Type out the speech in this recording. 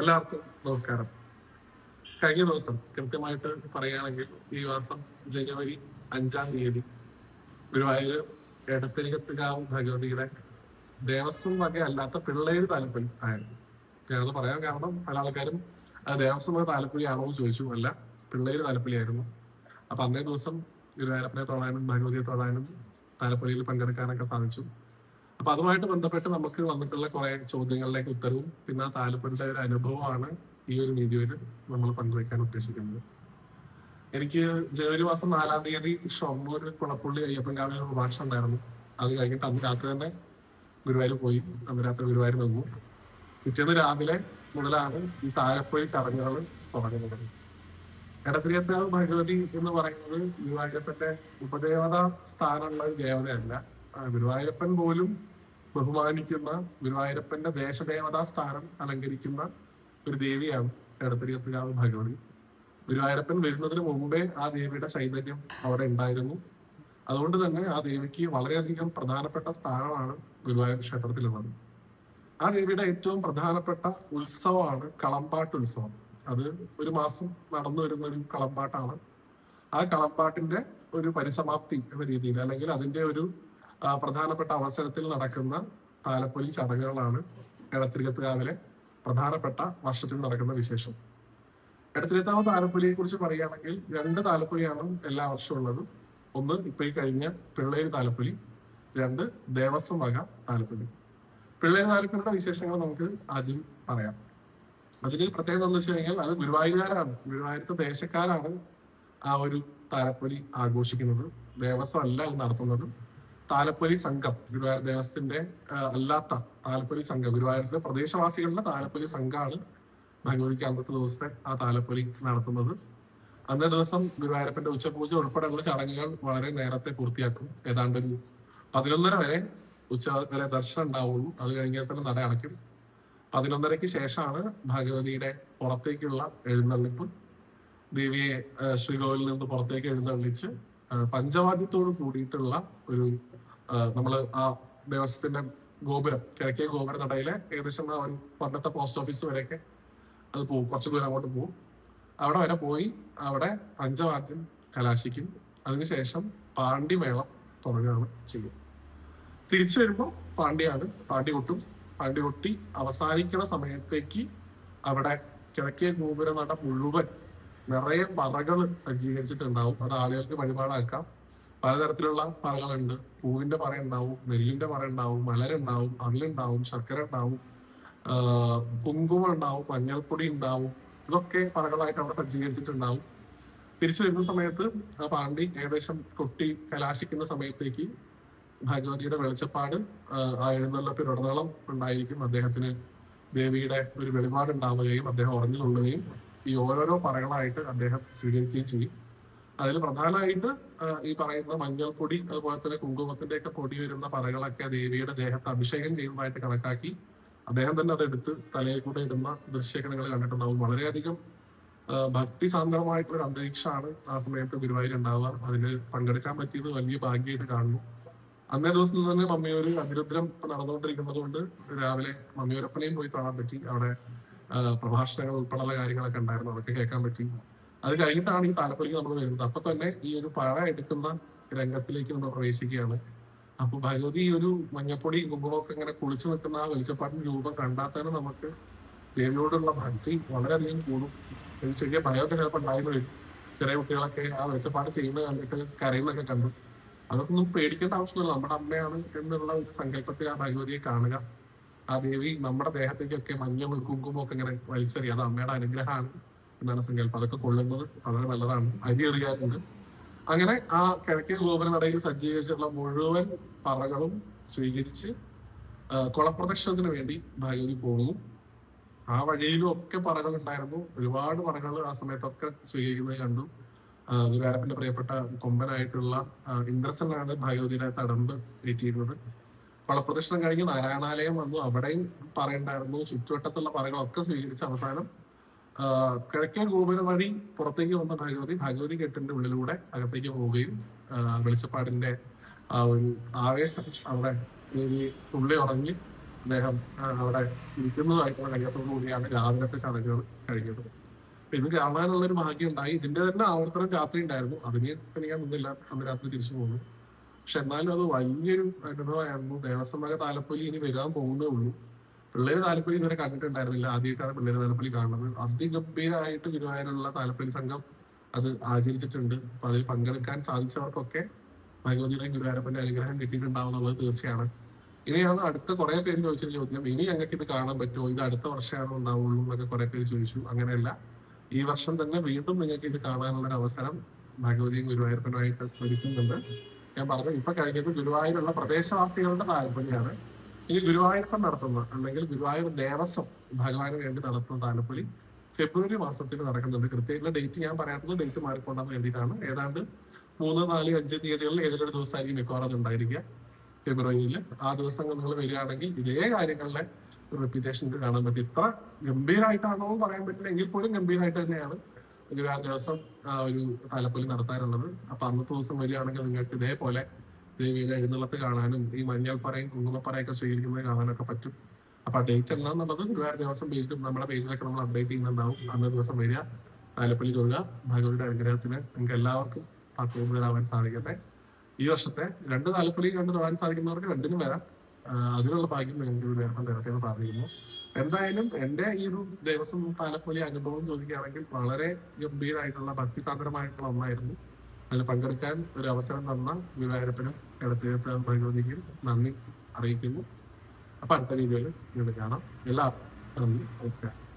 എല്ലാവർക്കും നമസ്കാരം. കഴിഞ്ഞ ദിവസം കൃത്യമായിട്ട് പറയുകയാണെങ്കിൽ ഈ മാസം ജനുവരി അഞ്ചാം തീയതി ഗുരുവായൂർ എടത്തിരികത്തുകാവ് ഭഗവതിയുടെ ദേവസ്വം വക അല്ലാത്ത പിള്ളേര് താലപ്പൊലി ആയിരുന്നു. ഞാനത് പറയാൻ കാരണം പല ആൾക്കാരും അത് ദേവസ്വം വക താലപ്പൊലിയാണോ എന്ന് ചോദിച്ചു അല്ല പിള്ളേര് താലപ്പൊലിയായിരുന്നു. അപ്പൊ അന്നേ ദിവസം ഗുരുവായൂരപ്പനെ തൊഴാനും ഭഗവതിയെ തൊഴാനും താലപ്പൊലിയിൽ പങ്കെടുക്കാനൊക്കെ സാധിച്ചു. അപ്പൊ അതുമായിട്ട് ബന്ധപ്പെട്ട് നമുക്ക് വന്നിട്ടുള്ള കുറെ ചോദ്യങ്ങളിലേക്ക് ഉത്തരവും പിന്നെ ആ താലപ്പൊലിയുടെ ഒരു അനുഭവമാണ് ഈ ഒരു വീഡിയോയിൽ നമ്മൾ പങ്കുവയ്ക്കാൻ ഉദ്ദേശിക്കുന്നത്. എനിക്ക് ജനുവരി മാസം നാലാം തീയതി ഷൊർണൂർ കുളപ്പുള്ളി അയ്യപ്പൻകാവിൽ ഒരു ഭാഷ ഉണ്ടായിരുന്നു. അത് കഴിഞ്ഞിട്ട് അന്ന് രാത്രി തന്നെ ഗുരുവായൂർ പോയി. അന്ന് രാത്രി ഗുരുവായൂർ നിന്നു. പിറ്റേന്ന് രാവിലെ മുതലാണ് ഈ താലപ്പൊഴി ചടങ്ങുകൾ തുടങ്ങുന്നത്. എടത്തിരിയത്താവ് ഭഗവതി എന്ന് പറയുന്നത് ഗുരുവായൂരപ്പന്റെ ഉപദേവത സ്ഥാനമുള്ള ഒരു ദേവതയല്ല. ഗുരുവായൂരപ്പൻ പോലും ബഹുമാനിക്കുന്ന ഗുരുവായൂരപ്പന്റെ ദേശദേവതാ സ്ഥാനം അലങ്കരിക്കുന്ന ഒരു ദേവിയാണ് എടത്തിരിയത്തുകാവ് ഭഗവതി. ഗുരുവായൂരപ്പൻ വരുന്നതിന് മുമ്പേ ആ ദേവിയുടെ ചൈതന്യം അവിടെ ഉണ്ടായിരുന്നു. അതുകൊണ്ട് തന്നെ ആ ദേവിക്ക് വളരെയധികം പ്രധാനപ്പെട്ട സ്ഥാനമാണ് ഗുരുവായൂർ ക്ഷേത്രത്തിലുള്ളത്. ആ ദേവിയുടെ ഏറ്റവും പ്രധാനപ്പെട്ട ഉത്സവമാണ് കളമ്പാട്ട് ഉത്സവം. അത് ഒരു മാസം നടന്നു വരുന്ന ഒരു കളമ്പാട്ടാണ് ആ കളമ്പാട്ടിന്റെ ഒരു പരിസമാപ്തി എന്ന രീതിയിൽ അല്ലെങ്കിൽ അതിന്റെ ഒരു പ്രധാനപ്പെട്ട അവസരത്തിൽ നടക്കുന്ന താലപ്പൊലി ചടങ്ങുകളാണ് എടത്തിരുകത്തുകാവിലെ പ്രധാനപ്പെട്ട വർഷത്തിൽ നടക്കുന്ന വിശേഷം. എടത്തിരുത്താവ് താലപ്പൊലിയെ കുറിച്ച് പറയുകയാണെങ്കിൽ രണ്ട് താലപ്പൊലിയാണ് എല്ലാ വർഷവും ഉള്ളത്. ഒന്ന് ഇപ്പൊ ഈ കഴിഞ്ഞ പിള്ളേര് താലപ്പൊലി രണ്ട് ദേവസ്വം വക താലപ്പൊലി. പിള്ളേര് താലപ്പൊലിയുടെ വിശേഷങ്ങൾ നമുക്ക് ആദ്യം പറയാം. അതിന് പ്രത്യേകത എന്ന് വെച്ച് കഴിഞ്ഞാൽ അത് ഗുരുവായൂരുകാരാണ്. ഗുരുവായൂരത്തെ ദേശക്കാരാണ് ആ ഒരു താലപ്പൊലി ആഘോഷിക്കുന്നത്. ദേവസ്വം അല്ല അത് നടത്തുന്നത്. താലപ്പൊലി സംഘം ഗുരുവായൂർ ദേവസ്വത്തിന്റെ അല്ലാത്ത താലപ്പൊലി സംഘം ഗുരുവായൂരിലെ പ്രദേശവാസികളുടെ താലപ്പൊലി സംഘമാണ് ഭഗവതിക്ക് അന്നത്തെ ദിവസത്തെ ആ താലപ്പൊലി നടത്തുന്നത്. അന്നേ ദിവസം ഗുരുവായൂരപ്പന്റെ ഉച്ചപൂജ ഉൾപ്പെടെയുള്ള ചടങ്ങുകൾ വളരെ നേരത്തെ പൂർത്തിയാക്കും. ഏതാണ്ട് ഒരു പതിനൊന്നര വരെ ഉച്ച വരെ ദർശനം ഉണ്ടാവുള്ളൂ. അത് കഴിഞ്ഞാൽ തന്നെ നട അടയ്ക്കും. പതിനൊന്നരയ്ക്ക് ശേഷമാണ് ഭഗവതിയുടെ പുറത്തേക്കുള്ള എഴുന്നള്ളിപ്പ്. ദേവിയെ ശ്രീകോവിലിൽ നിന്ന് പുറത്തേക്ക് എഴുന്നള്ളിച്ച് പഞ്ചവാദ്യത്തോട് കൂടിയിട്ടുള്ള ഒരു ആ, നമ്മൾ ആ ദേവസ്വത്തിന്റെ ഗോപുരം കിഴക്കേ ഗോപുര നടയിലെ ഏകദേശം ആ ഒരു പണ്ടത്തെ പോസ്റ്റ് ഓഫീസ് വരെയൊക്കെ അത് പോകും കുറച്ച് ദൂരം അങ്ങോട്ട് പോകും അവിടെ വരെ പോയി അവിടെ പഞ്ചവാദ്യം കലാശിക്കും. അതിനുശേഷം പാണ്ഡിമേളം തുടങ്ങുകയാണ് ചെയ്യും തിരിച്ചു വരുമ്പോൾ പാണ്ഡ്യാണ് പാണ്ഡ്യ കൊട്ടും. പാണ്ഡ്യ കൊട്ടി അവസാനിക്കുന്ന സമയത്തേക്ക് അവിടെ കിഴക്കേ ഗോപുര നട മുഴുവൻ നിറയെ പറകൾ സജ്ജീകരിച്ചിട്ടുണ്ടാവും. അത് ആളുകൾക്ക് വഴിപാടാക്കാം. പലതരത്തിലുള്ള മറകളുണ്ട് പൂവിന്റെ മറ ഉണ്ടാവും നെല്ലിന്റെ മറ ഉണ്ടാവും മലരുണ്ടാവും അവിലുണ്ടാവും ശർക്കര ഉണ്ടാവും കുങ്കുമ ഉണ്ടാവും മഞ്ഞൾപ്പൊടി ഉണ്ടാവും ഇതൊക്കെ പറകളായിട്ട് അവിടെ സജ്ജീകരിച്ചിട്ടുണ്ടാവും. തിരിച്ചു വരുന്ന സമയത്ത് ആ പാണ്ഡി ഏകദേശം കൊട്ടി കലാശിക്കുന്ന സമയത്തേക്ക് ഭഗവതിയുടെ വെളിച്ചപ്പാട് ആ എഴുന്നള്ളപ്പിലുടനീളം ഉണ്ടായിരിക്കും. അദ്ദേഹത്തിന് ദേവിയുടെ ഒരു വെളിപാട് ഉണ്ടാവുകയും അദ്ദേഹം ഉറഞ്ഞു കൊള്ളുകയും ഈ ഓരോരോ പറകളായിട്ട് അദ്ദേഹം സ്വീകരിക്കുകയും ചെയ്യും. അതിൽ പ്രധാനമായിട്ട് ഈ പറയുന്ന മഞ്ഞൾപ്പൊടി അതുപോലെ തന്നെ കുങ്കുമത്തിന്റെ ഒക്കെ പൊടി വരുന്ന പറകളൊക്കെ ദേവിയുടെ ദേഹത്തെ അഭിഷേകം ചെയ്യുന്നതായിട്ട് കണക്കാക്കി അദ്ദേഹം തന്നെ അതെടുത്ത് തലയിൽ കൂടെ ഇടുന്ന ദൃശ്യമൊക്കെ നിങ്ങൾ കണ്ടിട്ടുണ്ടാവും. വളരെയധികം ഭക്തി സാന്ദ്രമായിട്ടുള്ള ഒരു അന്തരീക്ഷമാണ് ആ സമയത്ത് ഗുരുവായൂർ ഉണ്ടാവുക. അതിന് പങ്കെടുക്കാൻ പറ്റിയത് വലിയ ഭാഗ്യമായിട്ട് കാണുന്നു. അന്നേ ദിവസം തന്നെ മമ്മിയൂര് അനിരുദ്രം നടന്നുകൊണ്ടിരിക്കുന്നത് കൊണ്ട് രാവിലെ മമ്മിയൂരപ്പനെയും പോയി കാണാൻ പറ്റി. അവിടെ പ്രഭാഷണങ്ങൾ ഉൾപ്പെടെയുള്ള കാര്യങ്ങളൊക്കെ ഉണ്ടായിരുന്നു. അതൊക്കെ കേൾക്കാൻ പറ്റി. അത് കഴിഞ്ഞിട്ടാണ് ഈ താലപ്പൊലിക്ക് നമ്മൾ വരുന്നത്. അപ്പൊ തന്നെ ഈ ഒരു പഴ എടുക്കുന്ന രംഗത്തിലേക്ക് നമ്മൾ പ്രവേശിക്കുകയാണ്. അപ്പൊ ഭഗവതി ഈ ഒരു മഞ്ഞപ്പൊടി കുങ്കുമൊക്കെ ഇങ്ങനെ കുളിച്ചു നിൽക്കുന്ന ആ വെളിച്ചപ്പാട്ടിന് രൂപം കണ്ടാൽ തന്നെ നമുക്ക് ദേവിയോടുള്ള ഭക്തി വളരെയധികം കൂടും. ഒരു ചെറിയ ഭയമൊക്കെ ചിലപ്പോൾ ഉണ്ടായിരുന്നു വരും. ചെറിയ കുട്ടികളൊക്കെ ആ വെളിച്ചപ്പാട് ചെയ്യുന്നത് കണ്ടിട്ട് കരയുന്നൊക്കെ കണ്ടു. അതൊക്കെ ഒന്നും പേടിക്കേണ്ട ആവശ്യമില്ല. നമ്മുടെ അമ്മയാണ് എന്നുള്ള ഒരു സങ്കല്പത്തിൽ ആ ഭഗവതിയെ കാണുക. ആ ദേവി നമ്മുടെ ദേഹത്തേക്കൊക്കെ മഞ്ഞ കുങ്കുമൊക്കെ ഇങ്ങനെ വലിച്ചെറിയാം. അത് അമ്മയുടെ അനുഗ്രഹമാണ്. എന്നാണ് സങ്കല്പം. അതൊക്കെ കൊള്ളുന്നത് വളരെ നല്ലതാണ്. അരി എറിയാറുണ്ട്. അങ്ങനെ ആ കിഴക്കേ ഗോപുരനടയിൽ സജ്ജീകരിച്ചിട്ടുള്ള മുഴുവൻ പറകളും സ്വീകരിച്ച് കുളപ്രദക്ഷിണത്തിന് വേണ്ടി ഭഗവതി പോകുന്നു. ആ വഴിയിലും ഒക്കെ പറകൾ ഉണ്ടായിരുന്നു ഒരുപാട് പറകൾ ആ സമയത്തൊക്കെ സ്വീകരിക്കുന്നത് കണ്ടു. വികാരത്തിന്റെ പ്രിയപ്പെട്ട കൊമ്പനായിട്ടുള്ള ഇന്ദ്രസനാണ് ഭഗവതിയുടെ തടമ്പ് ഏറ്റിയിരുന്നത് കുളപ്രദക്ഷിണം കഴിഞ്ഞ് നാരായണാലയം വന്നു. അവിടെയും പറയുണ്ടായിരുന്നു ചുറ്റുവട്ടത്തുള്ള പറകളൊക്കെ സ്വീകരിച്ച് അവസാനം കിഴക്കേ ഗോപുരം വഴി പുറത്തേക്ക് വന്ന ഭഗവതി ഭഗവതി കെട്ടിന്റെ ഉള്ളിലൂടെ അകത്തേക്ക് പോവുകയും വെളിച്ചപ്പാടിന്റെ ആ ഒരു ആവേശം അവിടെ ദേവി തുള്ളി ഉറങ്ങി അദ്ദേഹം അവിടെ ഇരിക്കുന്നതായിട്ടുള്ള രംഗത്തോടു കൂടിയാണ് രാവിലത്തെ ചടങ്ങുകൾ കഴിഞ്ഞത്. ഇത് കാണാനുള്ള ഒരു ഭാഗ്യം ഉണ്ടായി ഇതിന്റെ തന്നെ ആവർത്തനം രാത്രി ഉണ്ടായിരുന്നു. അതിനെ ഞാൻ നിന്നില്ല. അന്ന് രാത്രി തിരിച്ചു പോകുന്നു പക്ഷെ എന്നാലും അത് വലിയൊരു അനുഭവമായിരുന്നു. ദേവസ്വം വക താലപ്പൊലി ഇനി വരാൻ പോകുന്നേ ഉള്ളൂ. പിള്ളേര് താലപ്പൊലി ഇതുവരെ കണ്ടിട്ടുണ്ടായിരുന്നില്ല. ആദ്യമായിട്ടാണ് പിള്ളേര് താലപ്പൊലി കാണുന്നത്. അതിഗംഭീരമായിട്ട് ഗുരുവായൂരുള്ള താലപ്പൊലി സംഘം അത് ആചരിച്ചിട്ടുണ്ട്. അപ്പൊ അതിൽ പങ്കെടുക്കാൻ സാധിച്ചവർക്കൊക്കെ ഭഗവതിയുടെ ഗുരുവായൂരപ്പന്റെ അനുഗ്രഹം കിട്ടിയിട്ടുണ്ടാവുന്നുള്ളത് തീർച്ചയാണ്. ഇനിയാണ് അടുത്ത കുറെ പേര് ചോദിച്ചൊരു ചോദ്യം. ഇനി ഞങ്ങൾക്ക് ഇത് കാണാൻ പറ്റുമോ? ഇത് അടുത്ത വർഷമാണോ ഉണ്ടാവുള്ളൂ എന്നൊക്കെ കുറെ പേര് ചോദിച്ചു. അങ്ങനെയല്ല. ഈ വർഷം തന്നെ വീണ്ടും നിങ്ങൾക്ക് ഇത് കാണാനുള്ള അവസരം ഭഗവതിയും ഗുരുവായൂരപ്പനുമായിട്ട് ഒരുക്കുന്നുണ്ട്. ഞാൻ പറഞ്ഞു ഇപ്പൊ കഴിഞ്ഞത് ഗുരുവായൂരുള്ള പ്രദേശവാസികളുടെ താല്പര്യമാണ് ഇനി ഗുരുവായൂരപ്പൻ നടത്തുന്ന അല്ലെങ്കിൽ ഗുരുവായൂർ ദേവസ്വം ഭഗവാന് വേണ്ടി നടത്തുന്ന താലപ്പൊലി ഫെബ്രുവരി മാസത്തിൽ നടക്കുന്നുണ്ട്. കൃത്യമായിട്ടുള്ള ഡേറ്റ് ഞാൻ പറയാത്തത് ഡേറ്റ് മാറിക്കൊണ്ടാന്ന് വേണ്ടിയിട്ടാണ് ഏതാണ്ട് മൂന്ന് നാല് അഞ്ച് തീയതികളിൽ ഏതൊരു ദിവസമായിരിക്കും മിക്കവാറും ഉണ്ടായിരിക്കുക ഫെബ്രുവരിയിൽ. ആ ദിവസങ്ങൾ നിങ്ങൾ വരികയാണെങ്കിൽ ഇതേ കാര്യങ്ങളുടെ റിപ്പീറ്റേഷൻ കാണാൻ പറ്റും. ഇത്ര ഗംഭീരമായിട്ടാണോ എന്ന് പറയാൻ പറ്റില്ല. എങ്കിൽ പോലും ഗംഭീരമായിട്ട് തന്നെയാണ് ആ ദിവസം ഒരു താലപ്പൊലി നടത്താറുള്ളത് അപ്പൊ അന്നത്തെ ദിവസം വരികയാണെങ്കിൽ നിങ്ങൾക്ക് ഇതേപോലെ ദേവിയുടെ എഴുന്നള്ളത്ത് കാണാനും ഈ മഞ്ഞൾപ്പറയും കുങ്കുമപ്പറയൊക്കെ സ്വീകരിക്കുന്നത് കാണാനൊക്കെ പറ്റും. അപ്പൊ ആ ഡേറ്റ് എന്താണെന്നുള്ളത് ഗുരുവായൂർ ദേവസ്വം പേജിലും നമ്മുടെ പേജിലൊക്കെ നമ്മൾ അപ്ഡേറ്റ് ചെയ്യുന്നുണ്ടാവും. അന്നേ ദിവസം വരിക താലപ്പള്ളി തൊഴുക ഭഗവതിയുടെ അനുഗ്രഹത്തിന് നിങ്ങൾക്ക് എല്ലാവർക്കും പത്തുകൊമ്പതിലാവാൻ സാധിക്കട്ടെ. ഈ വർഷത്തെ രണ്ട് താലപ്പള്ളി കണ്ട് തൊഴാൻ സാധിക്കുന്നവർക്ക് രണ്ടിനും വരാം. അതിനുള്ള ഭാഗ്യം നിങ്ങൾക്ക് നേരത്തെ നേരത്തെ പറഞ്ഞിരുന്നു എന്തായാലും എന്റെ ഈ ഒരു ദിവസം താലപ്പൊലി അനുഭവം ചോദിക്കുകയാണെങ്കിൽ വളരെ ഗംഭീരമായിട്ടുള്ള ഭക്തിസാന്ദ്രമായിട്ടുള്ള ഒന്നായിരുന്നു. അതിൽ പങ്കെടുക്കാൻ ഒരു അവസരം തന്ന ഗുരുവായൂരപ്പനും ഇടത്തീരത്ത് ഭഗവതിക്കും നന്ദി അറിയിക്കുന്നു. അപ്പൊ അടുത്ത രീതിയിൽ വീണ്ടും കാണാം. എല്ലാവർക്കും നന്ദി. നമസ്കാരം.